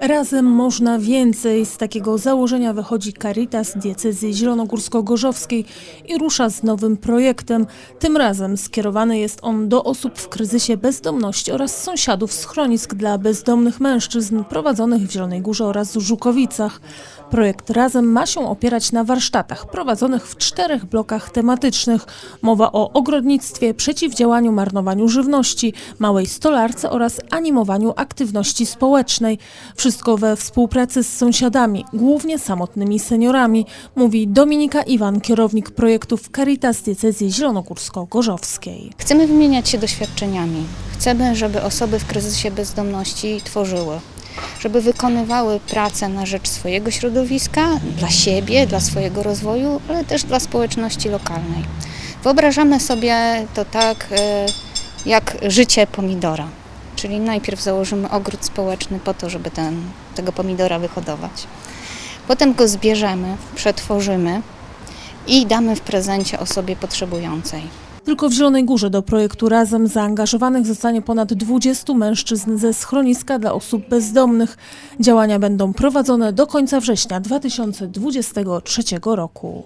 Razem można więcej. Z takiego założenia wychodzi Caritas diecezji zielonogórsko-gorzowskiej i rusza z nowym projektem. Tym razem skierowany jest on do osób w kryzysie bezdomności oraz sąsiadów schronisk dla bezdomnych mężczyzn prowadzonych w Zielonej Górze oraz Żukowicach. Projekt Razem ma się opierać na warsztatach prowadzonych w czterech blokach tematycznych. Mowa o ogrodnictwie, przeciwdziałaniu marnowaniu żywności, małej stolarce oraz animowaniu aktywności społecznej. Wszystko we współpracy z sąsiadami, głównie samotnymi seniorami, mówi Dominika Iwan, kierownik projektów Caritas Diecezji Zielonogórsko-Gorzowskiej. Chcemy wymieniać się doświadczeniami. Chcemy, żeby osoby w kryzysie bezdomności tworzyły, żeby wykonywały pracę na rzecz swojego środowiska, dla siebie, dla swojego rozwoju, ale też dla społeczności lokalnej. Wyobrażamy sobie to tak, e, jak życie pomidora. Czyli najpierw założymy ogród społeczny po to, żeby ten, tego pomidora wyhodować. Potem go zbierzemy, przetworzymy i damy w prezencie osobie potrzebującej. Tylko w Zielonej Górze do projektu Razem zaangażowanych zostanie ponad 20 mężczyzn ze schroniska dla osób bezdomnych. Działania będą prowadzone do końca września 2023 roku.